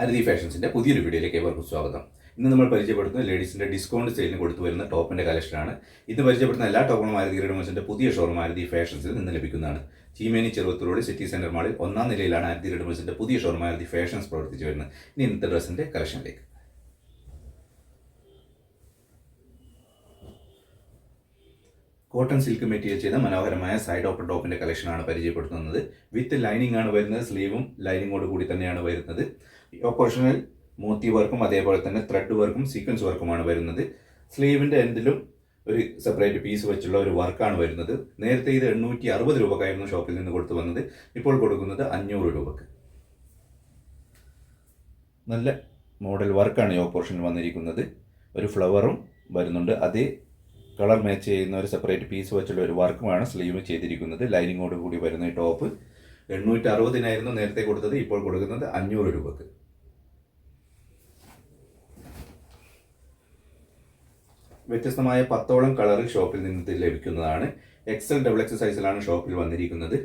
ആരതി ഫാഷൻസിന്റെ പുതിയൊരു വീഡിയോയിലേക്ക് ഏവർക്കും സ്വാഗതം. ഇന്ന് നമ്മൾ പരിചയപ്പെടുത്തുന്നത് ലേഡീസിന്റെ ഡിസ്കൗണ്ട് സെയിലിന് കൊടുത്തു വരുന്ന ടോപ്പിന്റെ കളക്ഷനാണ്. ഇത് പരിചയപ്പെടുന്ന എല്ലാ ടോപ്പുകളും ആരതി റെഡിമേഴ്സിന്റെ പുതിയ ഷോറൂം ആരതി ഫാഷൻസിൽ നിന്ന് ലഭിക്കുന്നതാണ്. ചീമേനി ചെറുവത്തൂരോട് സിറ്റി സെന്റർ മാളിൽ ഒന്നാം നിലയിലാണ് ആരതി റെഡിമേഴ്സിന്റെ പുതിയ ഷോറൂം ആരതി ഫാഷൻസ് പ്രവർത്തിച്ചു വരുന്നത്. ഇനി ഇന്നത്തെ ഡ്രസ്സിന്റെ കളക്ഷനിലേക്ക്. കോട്ടൺ സിൽക്ക് മെറ്റീരിയൽ ചെയ്ത മനോഹരമായ സൈഡ് ഓപ്പൺ ടോപ്പിന്റെ കളക്ഷനാണ് പരിചയപ്പെടുത്തുന്നത്. വിത്ത് ലൈനിങ് ആണ് വരുന്നത് സ്ലീവും ലൈനിങ്ങോട് കൂടി തന്നെയാണ് വരുന്നത്. ഓപ്പറേഷണൽ മോത്തി വർക്കും അതേപോലെ തന്നെ ത്രെഡ് വർക്കും സീക്വൻസ് വർക്കുമാണ് വരുന്നത്. സ്ലീവിന്റെ എൻഡിലും ഒരു സെപ്പറേറ്റ് പീസ് വെച്ചുള്ള ഒരു വർക്കാണ് വരുന്നത്. നേരത്തെ ഇത് എണ്ണൂറ്റി അറുപത് രൂപക്കായിരുന്നു ഷോപ്പിൽ നിന്ന് കൊടുത്തു വന്നത്. ഇപ്പോൾ കൊടുക്കുന്നത് അഞ്ഞൂറ് രൂപക്ക്. നല്ല മോഡൽ വർക്കാണ് ഈ ഓപ്പറേഷനിൽ വന്നിരിക്കുന്നത്. ഒരു ഫ്ലവറും വരുന്നുണ്ട്. അതേ കളർ മാച്ച് ചെയ്യുന്ന ഒരു സെപ്പറേറ്റ് പീസ് വെച്ചുള്ള ഒരു വർക്കുമാണ് സ്ലീവ് ചെയ്തിരിക്കുന്നത്. ലൈനിങ്ങോട് കൂടി വരുന്ന ടോപ്പ് എണ്ണൂറ്റി അറുപതിനായിരുന്നു നേരത്തെ കൊടുത്തത് ഇപ്പോൾ കൊടുക്കുന്നത് അഞ്ഞൂറ് രൂപക്ക്. വ്യത്യസ്തമായ പത്തോളം കളർ ഷോപ്പിൽ നിന്ന് ലഭിക്കുന്നതാണ്. എക്സൽ ഡബിൾ എക്സ് സൈസിലാണ് ഷോപ്പിൽ വന്നിരിക്കുന്നത്.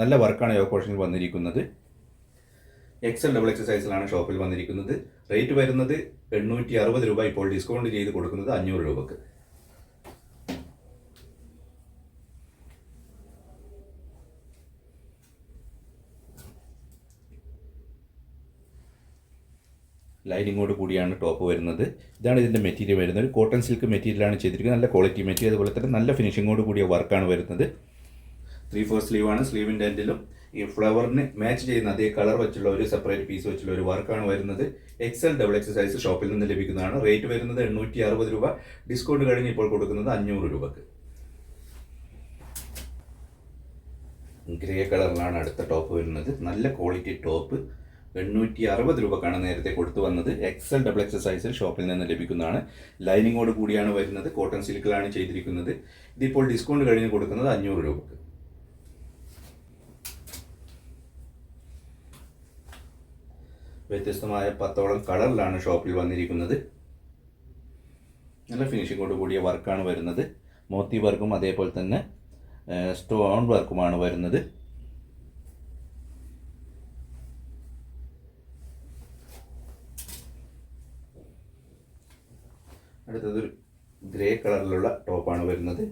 നല്ല വർക്കാണ് യോ പോർഷനിൽ വന്നിരിക്കുന്നത്. എക്സൽ ഡബിൾ എക്സ് സൈസിലാണ് ഷോപ്പിൽ വന്നിരിക്കുന്നത്. റേറ്റ് വരുന്നത് എണ്ണൂറ്റി അറുപത് രൂപ ഇപ്പോൾ ഡിസ്കൗണ്ട് ചെയ്ത് കൊടുക്കുന്നത് അഞ്ഞൂറ് രൂപക്ക്. ലൈനിങ്ങോട് കൂടിയാണ് ടോപ്പ് വരുന്നത്. ഇതാണ് ഇതിന്റെ മെറ്റീരിയൽ വരുന്നത്. കോട്ടൺ സിൽക്ക് മെറ്റീരിയലാണ് ചെയ്തിരിക്കുന്നത്. നല്ല ക്വാളിറ്റി മെറ്റീരിയൽ അതുപോലെ തന്നെ നല്ല ഫിനിഷിങ്ങോട് കൂടിയ വർക്കാണ് വരുന്നത്. ത്രീ ഫോർ സ്ലീവാണ് സ്ലീവിന്റെ എൻഡിലും ഈ ഫ്ലവറിന് മാച്ച് ചെയ്യുന്ന അതേ കളർ വെച്ചുള്ള ഒരു സെപ്പറേറ്റ് പീസ് വെച്ചുള്ള ഒരു വർക്കാണ് വരുന്നത്. എക്സൽ ഡബിൾ എക്സ് സൈസ് ഷോപ്പിൽ നിന്ന് ലഭിക്കുന്നതാണ്. റേറ്റ് വരുന്നത് എണ്ണൂറ്റി അറുപത് രൂപ. ഡിസ്കൗണ്ട് കഴിഞ്ഞ് ഇപ്പോൾ കൊടുക്കുന്നത് അഞ്ഞൂറ് രൂപക്ക്. ഗ്രേ കളറിലാണ് അടുത്ത ടോപ്പ് വരുന്നത്. നല്ല ക്വാളിറ്റി ടോപ്പ് എണ്ണൂറ്റി അറുപത് രൂപക്കാണ് നേരത്തെ കൊടുത്തു വന്നത്. എക്സൽ ഡബിൾ എക്സ് സൈസിൽ ഷോപ്പിൽ നിന്ന് ലഭിക്കുന്നതാണ്. ലൈനിങ്ങോട് കൂടിയാണ് വരുന്നത്. കോട്ടൺ സിൽക്കിലാണ് ചെയ്തിരിക്കുന്നത്. ഇതിപ്പോൾ ഡിസ്കൗണ്ട് കഴിഞ്ഞ് കൊടുക്കുന്നത് അഞ്ഞൂറ് രൂപക്ക്. വ്യത്യസ്തമായ പത്തോളം കളറിലാണ് ഷോപ്പിൽ വന്നിരിക്കുന്നത്. നല്ല ഫിനിഷിങ്ങോട് കൂടിയ വർക്കാണ് വരുന്നത്. മോത്തി വർക്കും അതേപോലെ തന്നെ സ്റ്റോൺ വർക്കുമാണ് വരുന്നത്. അടുത്തത് ഗ്രേ കളറിലുള്ള ടോപ്പാണ് വരുന്നത്.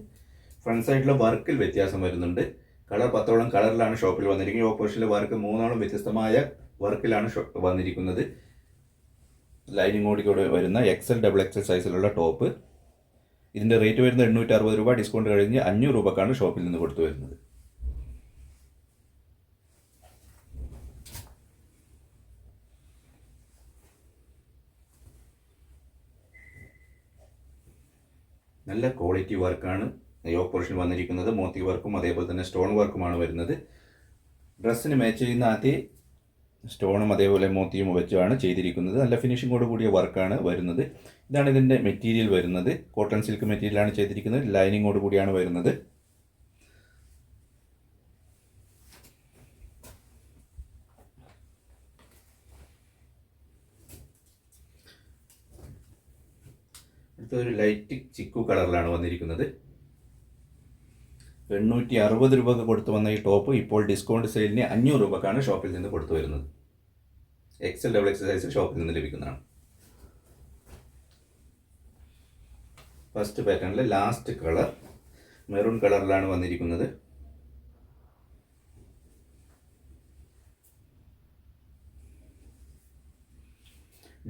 ഫ്രണ്ട് സൈഡിലെ വർക്കിൽ വ്യത്യാസം വരുന്നുണ്ട്. കളർ പത്തോളം കളറിലാണ് ഷോപ്പിൽ വന്നിരിക്കുന്നത്. ഓപ്പോസിറ്റിലെ വർക്ക് മൂന്നോളം വ്യത്യസ്തമായ വർക്കിലാണ് വന്നിരിക്കുന്നത്. ലൈനിങ്ങോട് കൂടെ വരുന്ന എക്സൽ ഡബിൾ എക്സൽ സൈസിലുള്ള ടോപ്പ് ഇതിന്റെ റേറ്റ് വരുന്നത് എണ്ണൂറ്റി അറുപത് രൂപ ഡിസ്കൗണ്ട് കഴിഞ്ഞ് അഞ്ഞൂറ് രൂപക്കാണ് ഷോപ്പിൽ നിന്ന് കൊടുത്തു വരുന്നത്. നല്ല ക്വാളിറ്റി വർക്കാണ് യോഗ പോർഷൻ വന്നിരിക്കുന്നത്. മോത്തി വർക്കും അതേപോലെ തന്നെ സ്റ്റോൺ വർക്കുമാണ് വരുന്നത്. ഡ്രസ്സിന് മാച്ച് ചെയ്യുന്ന അതേ സ്റ്റോണും അതേപോലെ മോത്തിയും വെച്ചാണ് ചെയ്തിരിക്കുന്നത്. നല്ല ഫിനിഷിങ്ങോട് കൂടിയ വർക്കാണ് വരുന്നത്. ഇതാണ് ഇതിന്റെ മെറ്റീരിയൽ വരുന്നത്. കോട്ടൺ സിൽക്ക് മെറ്റീരിയലാണ് ചെയ്തിരിക്കുന്നത്. ലൈനിങ്ങോട് കൂടിയാണ് വരുന്നത്. അടുത്തൊരു ലൈറ്റ് ചിക്കു കളറിലാണ് വന്നിരിക്കുന്നത്. എണ്ണൂറ്റി അറുപത് രൂപക്ക് കൊടുത്തു വന്ന ഈ ടോപ്പ് ഇപ്പോൾ ഡിസ്കൗണ്ട് സെയിലിന് അഞ്ഞൂറ് രൂപക്കാണ് ഷോപ്പിൽ നിന്ന് കൊടുത്തു വരുന്നത്. എക്സൽ ഡബിൾ എക്സസൈസ് ഷോപ്പിൽ നിന്ന് ലഭിക്കുന്നതാണ്. ഫസ്റ്റ് പാറ്റേണിലെ ലാസ്റ്റ് കളർ മെറൂൺ കളറിലാണ് വന്നിരിക്കുന്നത്.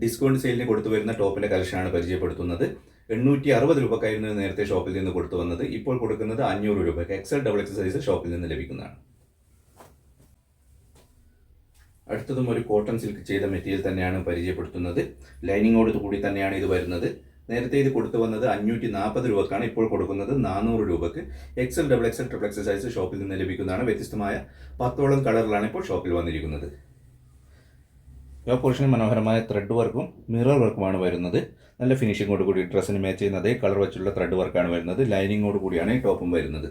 ഡിസ്കൗണ്ട് സെയിലിന് കൊടുത്തു വരുന്ന ടോപ്പിന്റെ കളക്ഷനാണ് പരിചയപ്പെടുത്തുന്നത്. എണ്ണൂറ്റി അറുപത് രൂപക്കായിരുന്നു നേരത്തെ ഷോപ്പിൽ നിന്ന് കൊടുത്തു വന്നത്. ഇപ്പോൾ കൊടുക്കുന്നത് അഞ്ഞൂറ് രൂപയ്ക്ക് എക്സൽ ഡബിൾ എക്സ് സൈസ് ഷോപ്പിൽ നിന്ന് ലഭിക്കുന്നതാണ്. അടുത്തതും ഒരു കോട്ടൺ സിൽക്ക് ചെയ്ത മെറ്റീരിയൽ തന്നെയാണ് പരിചയപ്പെടുത്തുന്നത്. ലൈനിങ്ങോട് കൂടി തന്നെയാണ് ഇത് വരുന്നത്. നേരത്തെ ഇത് കൊടുത്തു വന്നത് അഞ്ഞൂറ്റി നാൽപ്പത് രൂപക്കാണ്. ഇപ്പോൾ കൊടുക്കുന്നത് നാനൂറ് രൂപയ്ക്ക് XL double XL triple exercise ഷോപ്പിൽ നിന്ന് ലഭിക്കുന്നതാണ്. വ്യത്യസ്തമായ പത്തോളം കളറിലാണ് ഇപ്പോൾ ഷോപ്പിൽ വന്നിരിക്കുന്നത്. ഈ പോർഷൻ മനോഹരമായ ത്രെഡ് വർക്കും മിറർ വർക്കുമാണ് വരുന്നത്. നല്ല ഫിനിഷിങ്ങോട് കൂടി ഡ്രസ്സിന് മാച്ച് ചെയ്യുന്ന അതേ കളർ വെച്ചുള്ള ത്രെഡ് വർക്കാണ് വരുന്നത്. ലൈനിങ്ങോട് കൂടിയാണ് ഈ ടോപ്പും വരുന്നത്.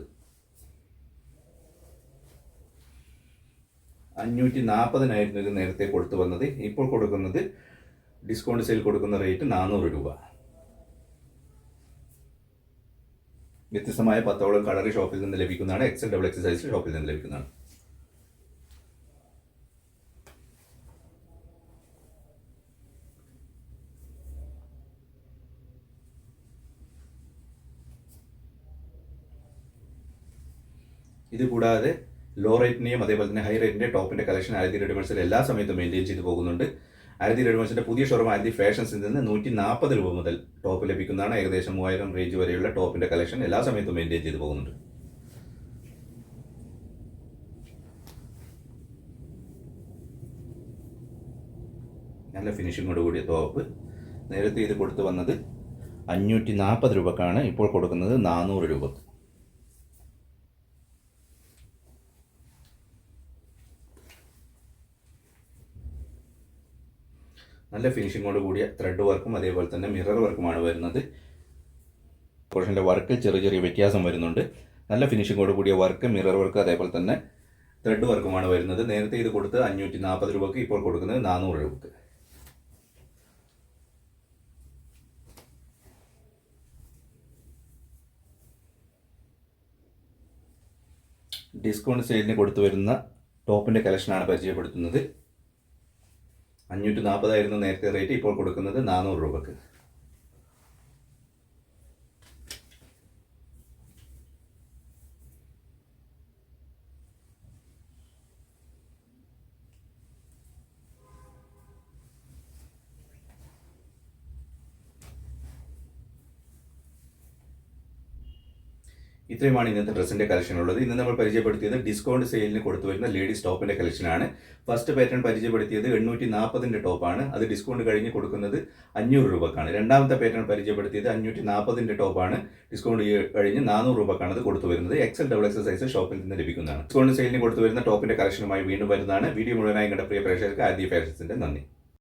അഞ്ഞൂറ്റി നാൽപ്പതിനായിരുന്നു ഇത് നേരത്തെ കൊടുത്തു വന്നത്. ഇപ്പോൾ കൊടുക്കുന്നത് ഡിസ്കൗണ്ട് സെയിൽ കൊടുക്കുന്ന റേറ്റ് നാനൂറ് രൂപ. വ്യത്യസ്തമായ പത്തോളം കളർ ഷോപ്പിൽ നിന്ന് ലഭിക്കുന്നതാണ്. എക്സൽ ഡബിൾ എക്സസൈസ് ഷോപ്പിൽ നിന്ന് ലഭിക്കുന്നതാണ്. ഇത് കൂടാതെ ലോ റേറ്റിനെയും അതേപോലെ തന്നെ ഹൈ റേറ്റിന്റെ ടോപ്പിന്റെ കളക്ഷൻ ആയിരത്തി റെഡിമെൻസിൽ എല്ലാ സമയത്തും മെയിന്റെയിൻ ചെയ്ത് പോകുന്നുണ്ട്. ആയിരത്തി റെഡിമെൻസിന്റെ പുതിയ ഷോറൂം ആയിരത്തി ഫാഷൻസിൽ നിന്ന് നൂറ്റി നാൽപ്പത് രൂപ മുതൽ ടോപ്പ് ലഭിക്കുന്നതാണ്. ഏകദേശം മൂവായിരം റേഞ്ച് വരെയുള്ള ടോപ്പിന്റെ കളക്ഷൻ എല്ലാ സമയത്തും മെയിന്റെയിൻ ചെയ്ത് പോകുന്നുണ്ട്. നല്ല ഫിനിഷിങ്ങോട് കൂടിയ ടോപ്പ് നേരത്തെ ഇത് കൊടുത്തു വന്നത് അഞ്ഞൂറ്റി നാൽപ്പത് രൂപക്കാണ്. ഇപ്പോൾ കൊടുക്കുന്നത് നാനൂറ് രൂപക്ക് നല്ല ഫിനിഷിങ്ങോട് കൂടിയ ത്രെഡ് വർക്കും അതേപോലെ തന്നെ മിറർ വർക്കുമാണ് വരുന്നത്. പോർഷന്റെ വർക്ക് ചെറിയ ചെറിയ വ്യത്യാസം വരുന്നുണ്ട്. നല്ല ഫിനിഷിങ്ങോട് കൂടിയ വർക്ക് മിറർ വർക്ക് അതേപോലെ തന്നെ ത്രെഡ് വർക്കുമാണ് വരുന്നത്. നേരത്തെ ഇത് കൊടുത്ത് അഞ്ഞൂറ്റി നാൽപ്പത് രൂപക്ക് ഇപ്പോൾ കൊടുക്കുന്നത് നാനൂറ് രൂപക്ക്. ഡിസ്കൗണ്ട് സെയിലിന് കൊടുത്തു വരുന്ന ടോപ്പിന്റെ കളക്ഷനാണ് പരിചയപ്പെടുത്തുന്നത്. അഞ്ഞൂറ്റി നാൽപ്പതായിരുന്നു നേരത്തെ റേറ്റ് ഇപ്പോൾ കൊടുക്കുന്നത് നാനൂറ് രൂപക്ക്. ഇത്രയുമാണ് ഇന്നത്തെ ഡ്രസ്സിന്റെ കളക്ഷൻ ഉള്ളത് ഇന്ന് നമ്മൾ പരിചയപ്പെടുത്തിയത് ഡിസ്കൗണ്ട് സെയിലിന് കൊടുത്തു വരുന്ന ലേഡീസ് ടോപ്പിന്റെ കളക്ഷനാണ്. ഫസ്റ്റ് പാറ്റേൺ പരിചയപ്പെടുത്തിയത് എണ്ണൂറ്റി നാൽപ്പതിന്റെ ടോപ്പാണ്. അത് ഡിസ്കൗണ്ട് കഴിഞ്ഞ് കൊടുക്കുന്നത് അഞ്ഞൂറ് രൂപക്കാണ്. രണ്ടാമത്തെ പാറ്റേൺ പരിചയപ്പെടുത്തിയത് അഞ്ഞൂറ്റി നാൽപ്പതിന്റെ ടോപ്പാണ്. ഡിസ്കൗണ്ട് കഴിഞ്ഞ് നാനൂറ് രൂപക്കാണ് അത് കൊടുത്തു വരുന്നത്. എക്സൽ ഡബിൾ എക്സൽ സൈസ് ഷോപ്പിൽ നിന്ന് ലഭിക്കുന്നതാണ്. ഡിസ്കൗണ്ട് സെയിലിന് കൊടുത്തു വരുന്ന ടോപ്പിന്റെ കളക്ഷനുമായി വീണ്ടും വരുന്നതാണ്. വീഡിയോ മുഴുവനായി കണ്ട പ്രിയ പ്രേക്ഷകർക്ക് ആദ്യ ഫാഷൻസിന്റെ നന്ദി.